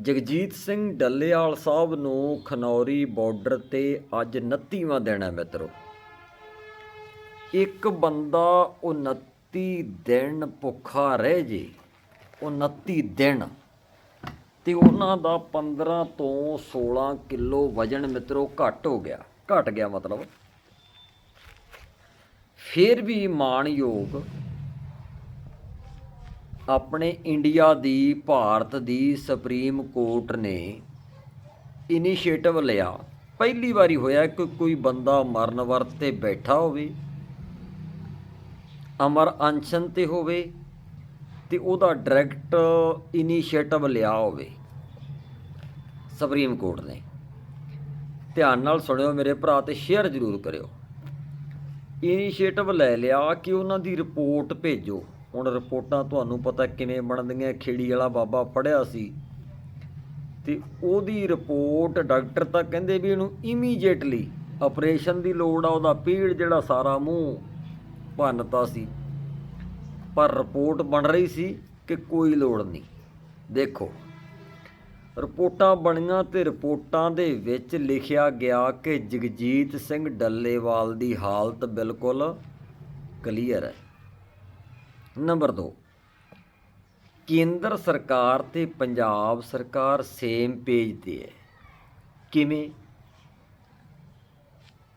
ਜਗਜੀਤ ਸਿੰਘ ਡੱਲੇਵਾਲ ਸਾਹਿਬ ਨੂੰ ਖਨੌਰੀ ਬਾਰਡਰ ਤੇ ਅੱਜ 29ਵਾਂ ਦਿਨ ਹੈ ਮਿੱਤਰੋ। ਇੱਕ ਬੰਦਾ 29 ਦਿਨ ਭੁੱਖਾ ਰਹਿ ਜੇ 29 ਦਿਨ। ਤੇ ਉਹਨਾਂ ਦਾ 15 ਤੋਂ 16 ਕਿਲੋ ਵਜਨ ਮਿੱਤਰੋ ਘਟ ਹੋ ਗਿਆ। ਘਟ ਗਿਆ ਮਤਲਬ। ਫਿਰ ਵੀ ਮਾਣਯੋਗ ਆਪਣੇ ਇੰਡੀਆ ਦੀ ਭਾਰਤ ਦੀ ਸੁਪਰੀਮ ਕੋਰਟ ਨੇ ਇਨੀਸ਼ੀਏਟਿਵ ਲਿਆ। ਪਹਿਲੀ ਵਾਰੀ ਹੋਇਆ ਕਿ ਕੋਈ ਬੰਦਾ ਮਰਨ ਵਰਤ ਤੇ ਬੈਠਾ ਹੋਵੇ, ਅਮਰ ਅਨਸ਼ਨ ਤੇ ਹੋਵੇ ਤੇ ਉਹਦਾ ਡਾਇਰੈਕਟ ਇਨੀਸ਼ੀਏਟਿਵ ਲਿਆ ਹੋਵੇ ਸੁਪਰੀਮ ਕੋਰਟ ਨੇ। ਧਿਆਨ ਨਾਲ ਸੁਣਿਓ ਮੇਰੇ ਭਰਾ ਤੇ ਸ਼ੇਅਰ ਜ਼ਰੂਰ ਕਰਿਓ। ਇਨੀਸ਼ੀਏਟਿਵ ਲੈ ਲਿਆ ਕਿ ਉਹਨਾਂ ਦੀ ਰਿਪੋਰਟ ਭੇਜੋ। ਹੁਣ ਰਿਪੋਰਟਾਂ ਤੁਹਾਨੂੰ ਪਤਾ ਕਿਵੇਂ ਬਣਦੀਆਂ, ਖੇੜੀ ਵਾਲਾ ਬਾਬਾ ਫੜਿਆ ਸੀ। ਤੇ ਉਹਦੀ ਰਿਪੋਰਟ ਡਾਕਟਰ ਤਾਂ ਕਹਿੰਦੇ ਵੀ ਇਹਨੂੰ ਇਮੀਡੀਏਟਲੀ ਆਪਰੇਸ਼ਨ ਦੀ ਲੋੜ ਆ, ਉਹਦਾ ਪੀੜ ਜਿਹੜਾ ਸਾਰਾ ਮੂੰਹ ਭੰਨਤਾ ਸੀ। ਪਰ ਰਿਪੋਰਟ ਬਣ ਰਹੀ ਸੀ ਕਿ ਕੋਈ ਲੋੜ ਨਹੀਂ। ਦੇਖੋ, ਰਿਪੋਰਟਾਂ ਬਣੀਆਂ ਤੇ ਰਿਪੋਰਟਾਂ ਦੇ ਵਿੱਚ ਲਿਖਿਆ ਗਿਆ ਕਿ ਜਗਜੀਤ ਸਿੰਘ ਡੱਲੇਵਾਲ ਦੀ ਹਾਲਤ ਬਿਲਕੁਲ ਕਲੀਅਰ ਹੈ। ਨੰਬਰ 2 ਕੇਂਦਰ ਸਰਕਾਰ ਤੇ ਪੰਜਾਬ ਸਰਕਾਰ ਸੇਮ ਪੇਜ ਤੇ ਹੈ। ਕਿਵੇਂ?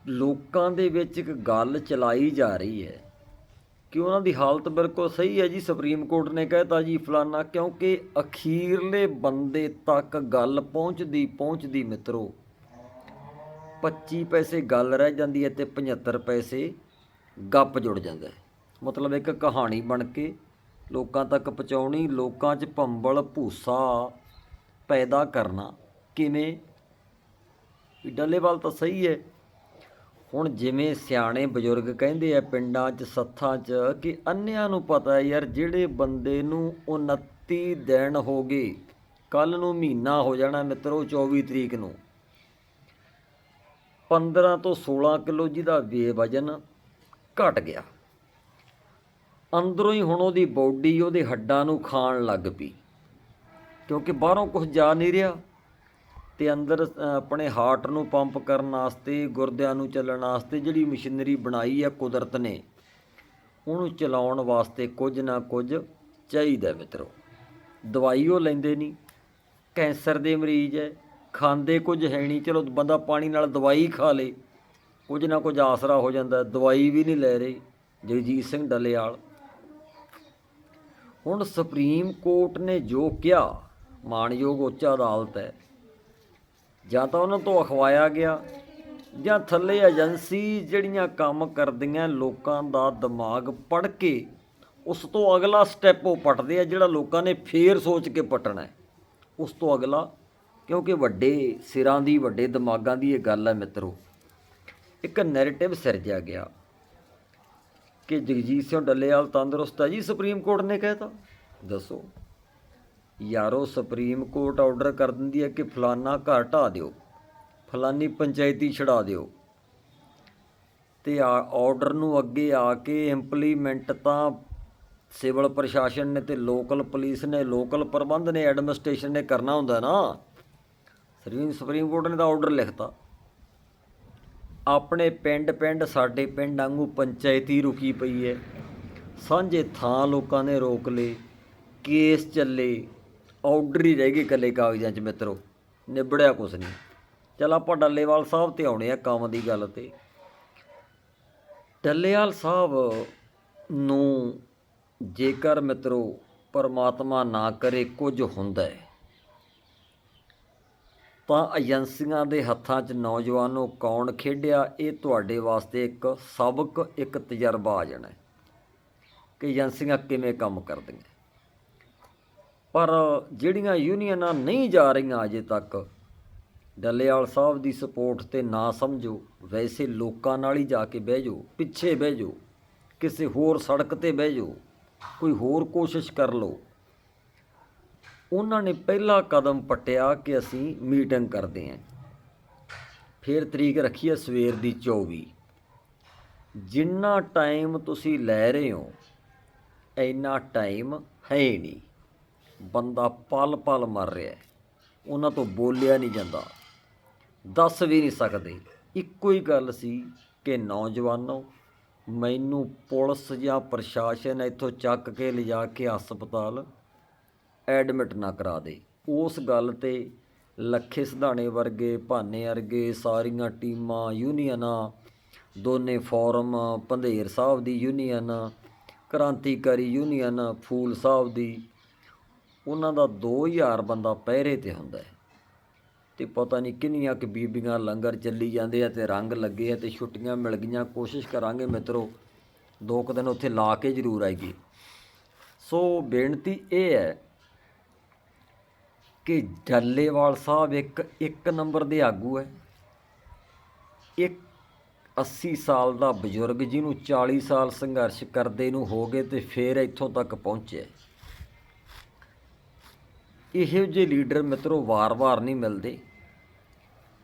ਲੋਕਾਂ ਦੇ ਵਿੱਚ ਇੱਕ ਗੱਲ ਚਲਾਈ ਜਾ ਰਹੀ ਹੈ ਕਿ ਉਹਨਾਂ ਦੀ ਹਾਲਤ ਬਿਲਕੁਲ ਸਹੀ ਹੈ ਜੀ। ਸੁਪਰੀਮ ਕੋਰਟ ਨੇ ਕਹਿਤਾ ਜੀ ਫਲਾਨਾ, ਕਿਉਂਕਿ ਅਖੀਰਲੇ ਬੰਦੇ ਤੱਕ ਗੱਲ ਪਹੁੰਚਦੀ ਪਹੁੰਚਦੀ ਮਿੱਤਰੋ। 25 ਪੈਸੇ ਗੱਲ ਰਹਿ ਜਾਂਦੀ ਹੈ ਤੇ 75 ਪੈਸੇ ਗੱਪ ਜੁੜ ਜਾਂਦਾ ਹੈ। ਮਤਲਬ ਇੱਕ ਕਹਾਣੀ ਬਣ ਕੇ ਲੋਕਾਂ ਤੱਕ ਪਹੁੰਚਾਉਣੀ, ਲੋਕਾਂ 'ਚ ਭੰਬਲ ਭੂਸਾ ਪੈਦਾ ਕਰਨਾ। ਕਿਵੇਂ? ਡੱਲੇਵਾਲ ਤਾਂ ਸਹੀ ਹੈ। ਹੁਣ ਜਿਵੇਂ ਸਿਆਣੇ ਬਜ਼ੁਰਗ ਕਹਿੰਦੇ ਆ ਪਿੰਡਾਂ 'ਚ, ਸੱਥਾਂ 'ਚ ਕਿ ਅੰਨਿਆਂ ਨੂੰ ਪਤਾ ਯਾਰ ਜਿਹੜੇ ਬੰਦੇ ਨੂੰ 29 ਦਿਨ ਹੋ ਗਏ ਕੱਲ ਨੂੰ ਮਹੀਨਾ ਹੋ ਜਾਣਾ ਮਿੱਤਰੋ 24 ਤਰੀਕ ਨੂੰ। 15 ਤੋਂ 16 ਕਿਲੋ ਜਿਹਦਾ ਵੇ ਵਜਨ ਘਟ ਗਿਆ। ਅੰਦਰੋਂ ਹੀ ਹੁਣ ਉਹਦੀ ਬੋਡੀ ਉਹਦੇ ਹੱਡਾਂ ਨੂੰ ਖਾਣ ਲੱਗ ਪਈ। ਕਿਉਂਕਿ ਬਾਹਰੋਂ ਕੁਝ ਜਾ ਨਹੀਂ ਰਿਹਾ ਤੇ ਅੰਦਰ ਆਪਣੇ ਹਾਰਟ ਨੂੰ ਪੰਪ ਕਰਨ ਵਾਸਤੇ, ਗੁਰਦਿਆਂ ਨੂੰ ਚੱਲਣ ਵਾਸਤੇ ਜਿਹੜੀ ਮਸ਼ੀਨਰੀ ਬਣਾਈ ਹੈ ਕੁਦਰਤ ਨੇ, ਉਹਨੂੰ ਚਲਾਉਣ ਵਾਸਤੇ ਕੁਝ ਨਾ ਕੁਝ ਚਾਹੀਦਾ ਮਿੱਤਰੋ। ਦਵਾਈ ਉਹ ਲੈਂਦੇ ਨਹੀਂ, ਕੈਂਸਰ ਦੇ ਮਰੀਜ਼ ਹੈ, ਖਾਂਦੇ ਕੁਝ ਹੈ ਨਹੀਂ, ਚਲੋ ਬੰਦਾ ਪਾਣੀ ਨਾਲ ਦਵਾਈ ਖਾ ਲੇ, ਕੁਝ ਨਾ ਕੁਝ ਆਸਰਾ ਹੋ ਜਾਂਦਾ, ਦਵਾਈ ਵੀ ਨਹੀਂ ਲੈ ਰਹੇ। ਜਗਜੀਤ ਸਿੰਘ ਡੱਲੇਵਾਲ ਹੁਣ ਸੁਪਰੀਮ ਕੋਰਟ ਨੇ ਜੋ ਕਿਹਾ, ਮਾਣਯੋਗ ਉੱਚ ਅਦਾਲਤ ਹੈ। ਜਾਂ ਤਾਂ ਉਹਨਾਂ ਤੋਂ ਅਖਵਾਇਆ ਗਿਆ, ਜਾਂ ਥੱਲੇ ਏਜੰਸੀ ਜਿਹੜੀਆਂ ਕੰਮ ਕਰਦੀਆਂ ਲੋਕਾਂ ਦਾ ਦਿਮਾਗ ਪੜ ਕੇ, ਉਸ ਤੋਂ ਅਗਲਾ ਸਟੈਪ ਉਹ ਪਟਦੇ ਆ, ਜਿਹੜਾ ਲੋਕਾਂ ਨੇ ਫੇਰ ਸੋਚ ਕੇ ਪਟਣਾ ਉਸ ਤੋਂ ਅਗਲਾ, ਕਿਉਂਕਿ ਵੱਡੇ ਸਿਰਾਂ ਦੀ, ਵੱਡੇ ਦਿਮਾਗਾਂ ਦੀ ਇਹ ਗੱਲ ਹੈ ਮਿੱਤਰੋ। ਇੱਕ ਨੈਰੇਟਿਵ ਸਿਰਜਿਆ ਗਿਆ। ਕਿ ਜਗਜੀਤ ਸਿੰਘ ਡੱਲੇਵਾਲ ਤੰਦਰੁਸਤ ਹੈ ਜੀ, ਸੁਪਰੀਮ ਕੋਰਟ ਨੇ ਕਹਿਤਾ ਦੱਸੋ, ਯਾਰੋ ਸੁਪਰੀਮ ਕੋਰਟ ਆਰਡਰ ਕਰ ਦਿੰਦੀ ਹੈ ਕਿ ਫਲਾਨਾ ਘਰ ਢਾ ਦਿਓ, ਫਲਾਨੀ ਪੰਚਾਇਤੀ ਛਡਾ ਦਿਓ। ਤੇ ਆਰਡਰ ਨੂੰ ਅੱਗੇ ਆ ਕੇ ਇੰਪਲੀਮੈਂਟ ਤਾਂ ਸਿਵਲ ਪ੍ਰਸ਼ਾਸਨ ਨੇ ਤੇ ਲੋਕਲ ਪੁਲਿਸ ਨੇ, ਲੋਕਲ ਪ੍ਰਬੰਧ ਨੇ, ਐਡਮਿਨਿਸਟ੍ਰੇਸ਼ਨ ਨੇ ਕਰਨਾ ਹੁੰਦਾ ਨਾ। ਸੁਪਰੀਮ ਸੁਪਰੀਮ ਕੋਰਟ ਨੇ ਤਾਂ ਆਰਡਰ ਲਿਖਤਾ। ਆਪਣੇ ਪਿੰਡ ਪਿੰਡ ਸਾਡੇ ਪਿੰਡ ਵਾਂਗੂ ਪੰਚਾਇਤੀ ਰੁਕੀ ਪਈ ਹੈ ਸਾਂਝੇ ਥਾਂ ਲੋਕਾਂ ਨੇ ਰੋਕ ਲਏ ਕੇਸ ਚੱਲੇ ਆਰਡਰ ਹੀ ਰਹਿ ਗਏ ਇਕੱਲੇ ਕਾਗਜ਼ਾਂ 'ਚ ਮਿੱਤਰੋ, ਨਿਬੜਿਆ ਕੁਛ ਨਹੀਂ। ਚਲ ਆਪਾਂ ਡੱਲੇਵਾਲ ਸਾਹਿਬ ਤੇ ਆਉਣੇ ਆ ਕੰਮ ਦੀ ਗੱਲ ਤੇ। ਡੱਲੇਵਾਲ ਸਾਹਿਬ ਨੂੰ ਜੇਕਰ ਮਿੱਤਰੋ ਪਰਮਾਤਮਾ ਨਾ ਕਰੇ ਕੁਝ ਹੁੰਦਾ ਹੈ ਤਾਂ ਏਜੰਸੀਆਂ ਦੇ ਹੱਥਾਂ 'ਚ ਨੌਜਵਾਨੋ ਕੌਣ ਖੇਡਿਆ, ਇਹ ਤੁਹਾਡੇ ਵਾਸਤੇ ਇੱਕ ਸਬਕ, ਇੱਕ ਤਜਰਬਾ ਆ ਜਾਣਾ ਕਿ ਏਜੰਸੀਆਂ ਕਿਵੇਂ ਕੰਮ ਕਰਦੀਆਂ। ਪਰ ਜਿਹੜੀਆਂ ਯੂਨੀਅਨਾਂ ਨਹੀਂ ਜਾ ਰਹੀਆਂ ਅਜੇ ਤੱਕ, ਡੱਲੇਵਾਲ ਸਾਹਿਬ ਦੀ ਸਪੋਰਟ ਤੇ ਨਾ ਸਮਝੋ, ਵੈਸੇ ਲੋਕਾਂ ਨਾਲ ਹੀ ਜਾ ਕੇ ਬਹਿ ਜਾਓ, ਪਿੱਛੇ ਬਹਿ ਜਾਓ, ਕਿਸੇ ਹੋਰ ਸੜਕ ਤੇ ਬਹਿ ਜਾਓ, ਕੋਈ ਹੋਰ ਕੋਸ਼ਿਸ਼ ਕਰ ਲਓ। ਉਹਨਾਂ ਨੇ ਪਹਿਲਾ ਕਦਮ ਪਟਿਆ ਕਿ ਅਸੀਂ ਮੀਟਿੰਗ ਕਰਦੇ ਹਾਂ। ਫਿਰ ਤਰੀਕ ਰੱਖੀ ਹੈ ਸਵੇਰ ਦੀ 24 ਜਿੰਨਾ ਟਾਈਮ ਤੁਸੀਂ ਲੈ ਰਹੇ ਹੋ, ਇੰਨਾ ਟਾਈਮ ਹੈ ਹੀ ਨਹੀਂ। ਬੰਦਾ ਪਲ ਪਲ ਮਰ ਰਿਹਾ ਹੈ। ਉਹਨਾਂ ਤੋਂ ਬੋਲਿਆ ਨਹੀਂ ਜਾਂਦਾ। ਦੱਸ ਵੀ ਨਹੀਂ ਸਕਦੇ। ਇੱਕੋ ਹੀ ਗੱਲ ਸੀ ਕਿ ਨੌਜਵਾਨੋ, ਮੈਨੂੰ ਪੁਲਿਸ ਜਾਂ ਪ੍ਰਸ਼ਾਸਨ ਇੱਥੋਂ ਚੱਕ ਕੇ ਲਿਜਾ ਕੇ ਹਸਪਤਾਲ ਐਡਮਿਟ ਨਾ ਕਰਾ ਦੇ। ਉਸ ਗੱਲ ਤੇ ਲੱਖੇ ਸਿਧਾਣੇ ਵਰਗੇ, ਭਾਨੇ ਵਰਗੇ, ਸਾਰੀਆਂ ਟੀਮਾਂ, ਯੂਨੀਅਨਾਂ, ਦੋਨੇ ਫੋਰਮ, ਪੰਧੇਰ ਸਾਹਿਬ ਦੀ ਯੂਨੀਅਨ, ਕ੍ਰਾਂਤੀਕਾਰੀ ਯੂਨੀਅਨ, ਫੂਲ ਸਾਹਿਬ ਦੀ, ਉਹਨਾਂ ਦਾ 2000 ਬੰਦਾ ਪਹਿਰੇ ਤੇ ਹੁੰਦਾ ਹੈ। ਤੇ ਪਤਾ ਨਹੀਂ ਕਿੰਨੀਆਂ ਕਿ ਬੀਬੀਆਂ ਲੰਗਰ ਚੱਲੀ ਜਾਂਦੇ ਆ ਤੇ ਰੰਗ ਲੱਗੇ ਆ ਤੇ ਛੁੱਟੀਆਂ ਮਿਲ ਗਈਆਂ। ਕੋਸ਼ਿਸ਼ ਕਰਾਂਗੇ ਮਿੱਤਰੋ, ਦੋ ਕੁ ਦਿਨ ਉੱਥੇ ਲਾ ਕੇ ਜ਼ਰੂਰ ਆਈਏ। ਸੋ ਬੇਨਤੀ ਇਹ ਹੈ ਕਿ ਡੱਲੇਵਾਲ ਸਾਹਿਬ ਇੱਕ ਇੱਕ ਨੰਬਰ ਦੇ ਆਗੂ ਹੈ। ਇੱਕ 80 ਸਾਲ ਦਾ ਬਜ਼ੁਰਗ ਜਿਹਨੂੰ 40 ਸਾਲ ਸੰਘਰਸ਼ ਕਰਦੇ ਨੂੰ ਹੋ ਗਏ ਤੇ ਫੇਰ ਇੱਥੋਂ ਤੱਕ ਪਹੁੰਚਿਆ ਇਹੋ ਜਿਹੇ ਲੀਡਰ ਮਿੱਤਰੋ ਵਾਰ-ਵਾਰ ਨਹੀਂ ਮਿਲਦੇ।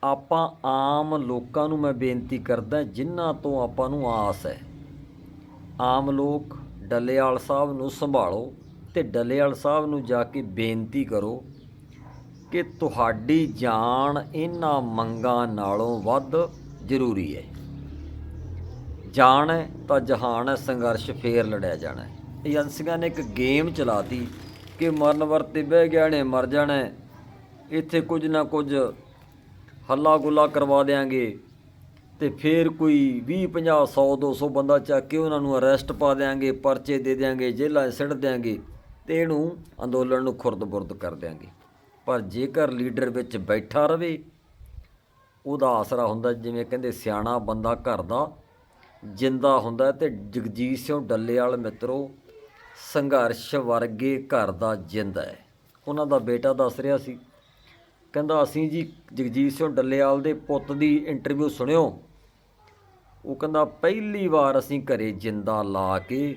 ਆਪਾਂ ਆਮ ਲੋਕਾਂ ਨੂੰ ਮੈਂ ਬੇਨਤੀ ਕਰਦਾ, ਜਿਨ੍ਹਾਂ ਤੋਂ ਆਪਾਂ ਨੂੰ ਆਸ ਹੈ, ਆਮ ਲੋਕ ਡੱਲੇਵਾਲ ਸਾਹਿਬ ਨੂੰ ਸੰਭਾਲੋ ਤੇ ਡੱਲੇਵਾਲ ਸਾਹਿਬ ਨੂੰ ਜਾ ਕੇ ਬੇਨਤੀ ਕਰੋ ਕਿ ਤੁਹਾਡੀ ਜਾਨ ਇਹਨਾਂ ਮੰਗਾਂ ਨਾਲੋਂ ਵੱਧ ਜ਼ਰੂਰੀ ਹੈ। ਜਾਣ ਹੈ ਤਾਂ ਜਹਾਨ ਹੈ ਸੰਘਰਸ਼ ਫੇਰ ਲੜਿਆ ਜਾਣਾ। ਹੈ ਏਜੰਸੀਆਂ ਨੇ ਇੱਕ ਗੇਮ ਚਲਾਤੀ ਕਿ ਮਰਨ ਵਰਤੇ ਬਹਿ ਗਿਆ ਨੇ, ਮਰ ਜਾਣਾ। ਇੱਥੇ ਕੁਝ ਨਾ ਕੁਝ ਹੱਲਾ ਗੁੱਲਾ ਕਰਵਾ ਦੇਾਂਗੇ ਤੇ ਫੇਰ ਕੋਈ 20 50 100 200 ਬੰਦਾ ਚੱਕ ਕੇ ਉਹਨਾਂ ਨੂੰ ਅਰੈਸਟ ਪਾ ਦੇਾਂਗੇ ਪਰਚੇ ਦੇ ਦੇਾਂਗੇ ਜੇਲ੍ਹਾਂ 'ਚ ਸਿੱਟ ਦੇਾਂਗੇ ਤੇ ਇਹਨੂੰ ਅੰਦੋਲਨ ਨੂੰ ਖੁਰਦ-ਬੁਰਦ ਕਰ ਦੇਾਂਗੇ ਪਰ ਜੇਕਰ ਲੀਡਰ ਵਿੱਚ ਬੈਠਾ ਰਵੇ, ਉਹਦਾ ਆਸਰਾ ਹੁੰਦਾ ਜਿਵੇਂ ਕਹਿੰਦੇ ਸਿਆਣਾ ਬੰਦਾ ਘਰ ਦਾ ਜਿੰਦਾ ਹੁੰਦਾ ਤੇ ਜਗਜੀਤ ਸਿੰਘ ਡੱਲੇਵਾਲ ਮਿੱਤਰੋ, ਸੰਘਰਸ਼ ਵਰਗੇ ਘਰ ਦਾ ਜਿੰਦਾ ਹੈ। ਉਹਨਾਂ ਦਾ ਬੇਟਾ ਦੱਸ ਰਿਹਾ ਸੀ, ਕਹਿੰਦਾ ਅਸੀਂ ਜੀ ਜਗਜੀਤ ਸਿੰਘ ਡੱਲੇਵਾਲ ਦੇ ਪੁੱਤ ਦੀ ਇੰਟਰਵਿਊ ਸੁਣਿਓ। ਉਹ ਕਹਿੰਦਾ ਪਹਿਲੀ ਵਾਰ ਅਸੀਂ ਘਰੇ ਜਿੰਦਾ ਲਾ ਕੇ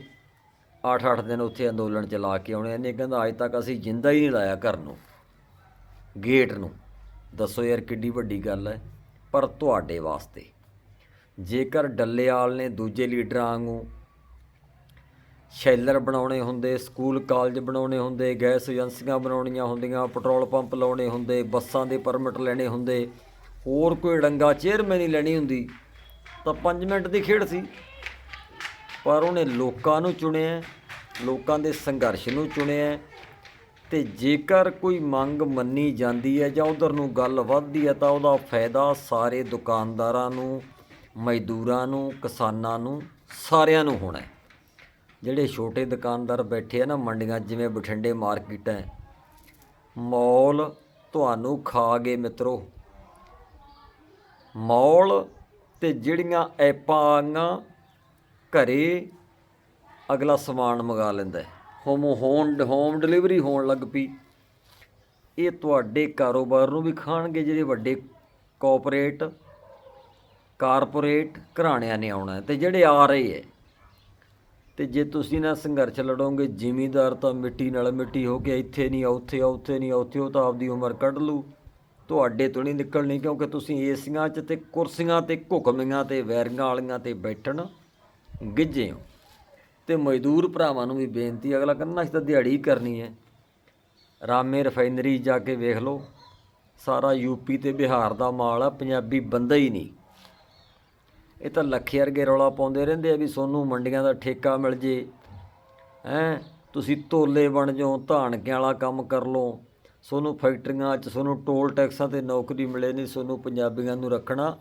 8-8 ਦਿਨ ਉੱਥੇ ਅੰਦੋਲਨ ਚ ਲਾ ਕੇ ਆਉਣੇ ਇਹਨੇ ਕਹਿੰਦਾ ਅੱਜ ਤੱਕ ਅਸੀਂ ਜਿੰਦਾ ਹੀ ਨਹੀਂ ਲਾਇਆ ਘਰ ਨੂੰ। ਗੇਟ ਨੂੰ। ਦੱਸੋ ਯਾਰ ਕਿੱਡੀ ਵੱਡੀ ਗੱਲ ਹੈ, ਪਰ ਤੁਹਾਡੇ ਵਾਸਤੇ। ਜੇਕਰ ਡੱਲੇਵਾਲ ਨੇ ਦੂਜੇ ਲੀਡਰਾਂ ਵਾਂਗੂ ਸ਼ੈਲਰ ਬਣਾਉਣੇ ਹੁੰਦੇ, ਸਕੂਲ ਕਾਲਜ ਬਣਾਉਣੇ ਹੁੰਦੇ, ਗੈਸ ਏਜੰਸੀਆਂ ਬਣਾਉਣੀਆਂ ਹੁੰਦੀਆਂ, ਪੈਟਰੋਲ ਪੰਪ ਲਾਉਣੇ ਹੁੰਦੇ, ਬੱਸਾਂ ਦੇ ਪਰਮਿਟ ਲੈਣੇ ਹੁੰਦੇ, ਹੋਰ ਕੋਈ ਡੰਗਾ ਚੇਅਰਮੈਨ ਹੀ ਲੈਣੀ ਹੁੰਦੀ, ਤਾਂ 5 ਮਿੰਟ ਦੀ ਖੇਡ ਸੀ। ਪਰ ਉਹਨੇ ਲੋਕਾਂ ਨੂੰ ਚੁਣਿਆ, ਲੋਕਾਂ ਦੇ ਸੰਘਰਸ਼ ਨੂੰ ਚੁਣਿਆ ਤੇ ਜੇਕਰ ਕੋਈ ਮੰਗ ਮੰਨੀ ਜਾਂਦੀ ਹੈ ਜਾਂ ਉਧਰ ਨੂੰ ਗੱਲ ਵੱਧਦੀ ਹੈ ਤਾਂ ਉਹਦਾ ਫਾਇਦਾ ਸਾਰੇ ਦੁਕਾਨਦਾਰਾਂ ਨੂੰ, ਮਜ਼ਦੂਰਾਂ ਨੂੰ, ਕਿਸਾਨਾਂ ਨੂੰ, ਸਾਰਿਆਂ ਨੂੰ ਹੋਣਾ ਜਿਹੜੇ ਛੋਟੇ ਦੁਕਾਨਦਾਰ ਬੈਠੇ ਆ ਨਾ ਮੰਡੀਆਂ, ਜਿਵੇਂ ਬਠਿੰਡੇ ਮਾਰਕੀਟ ਹੈ, ਮੌਲ ਤੁਹਾਨੂੰ ਖਾ ਗਏ ਮਿੱਤਰੋ। ਮੌਲ ਤੇ ਜਿਹੜੀਆਂ ਐਪਾਂ ਆਈਆਂ ਘਰੇ ਅਗਲਾ ਸਮਾਨ ਮੰਗਾ ਲੈਂਦਾ ਹੋਮ ਹੋਮ ਹੋਮ ਡਿਲੀਵਰੀ ਹੋਣ ਲੱਗ ਪਈ। ਇਹ ਤੁਹਾਡੇ ਕਾਰੋਬਾਰ ਨੂੰ ਵੀ ਖਾਣਗੇ, ਜਿਹੜੇ ਵੱਡੇ ਕੋਆਪਰੇਟ ਕਾਰਪੋਰੇਟ ਘਰਾਣਿਆਂ ਨੇ ਆਉਣਾ ਹੈ ਤੇ ਜਿਹੜੇ ਆ ਰਹੇ ਹੈ। ਤੇ ਜੇ ਤੁਸੀਂ ਨਾ ਸੰਘਰਸ਼ ਲੜੋਗੇ, ਜ਼ਿਮੀਦਾਰ ਤਾਂ ਮਿੱਟੀ ਨਾਲ ਮਿੱਟੀ ਹੋ ਕੇ ਇੱਥੇ ਨਹੀਂ ਆ ਉੱਥੇ ਆ ਉੱਥੇ ਨਹੀਂ ਉੱਥੇ ਉਹ ਤਾਂ ਆਪਦੀ ਉਮਰ ਕੱਢ ਲੂ ਤੁਹਾਡੇ ਤੋਂ ਨਹੀਂ ਨਿਕਲਣੀ ਕਿਉਂਕਿ ਤੁਸੀਂ ਏਸੀਆਂ 'ਚ ਤੇ ਕੁਰਸੀਆਂ ਤੇ ਘੁਕਮੀਆਂ ਤੇ, ਵੈਰੀਆਂ ਵਾਲੀਆਂ ਤੇ ਬੈਠਣ ਗਿੱਜੇ ਹੋ। ਤੇ ਮਜ਼ਦੂਰ ਭਰਾਵਾਂ ਨੂੰ ਵੀ ਬੇਨਤੀ ਅਗਲਾ ਕਹਿੰਦਾ ਅਸੀਂ ਤਾਂ ਦਿਹਾੜੀ ਕਰਨੀ ਹੈ। ਰਾਮੇ ਰਿਫਾਈਨਰੀ ਜਾ ਕੇ ਵੇਖ ਲਓ, ਸਾਰਾ ਯੂਪੀ ਤੇ ਬਿਹਾਰ ਦਾ ਮਾਲ ਆ, ਪੰਜਾਬੀ ਬੰਦਾ ਹੀ ਨਹੀਂ। ਇਹ ਤਾਂ ਲੱਖੇ ਵਰਗੇ ਰੌਲਾ ਪਾਉਂਦੇ ਰਹਿੰਦੇ ਆ ਵੀ ਸੋਨੂੰ ਮੰਡੀਆਂ ਦਾ ਠੇਕਾ ਮਿਲ ਜੇ। ਹੈਂ, ਤੁਸੀਂ ਤੋਲੇ ਬਣ ਜਾਓ ਧਾਨਕਿਆਂ ਵਾਲਾ ਕੰਮ ਕਰ ਲਓ। ਸੋਨੂੰ ਫੈਕਟਰੀਆਂ 'ਚ, ਸੋਨੂੰ ਟੋਲ ਟੈਕਸਾਂ ਤੇ ਨੌਕਰੀ ਮਿਲੇ ਨਹੀਂ, ਸੋਨੂੰ ਪੰਜਾਬੀਆਂ ਨੂੰ ਰੱਖਣਾ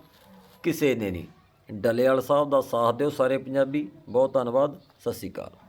ਕਿਸੇ ਨੇ ਨਹੀਂ। ਡਲੇਵਾਲ ਸਾਹਿਬ ਦਾ ਸਾਥ ਦਿਓ ਸਾਰੇ ਪੰਜਾਬੀ। ਬਹੁਤ ਧੰਨਵਾਦ। ਸਤਿ ਸ਼੍ਰੀ ਅਕਾਲ।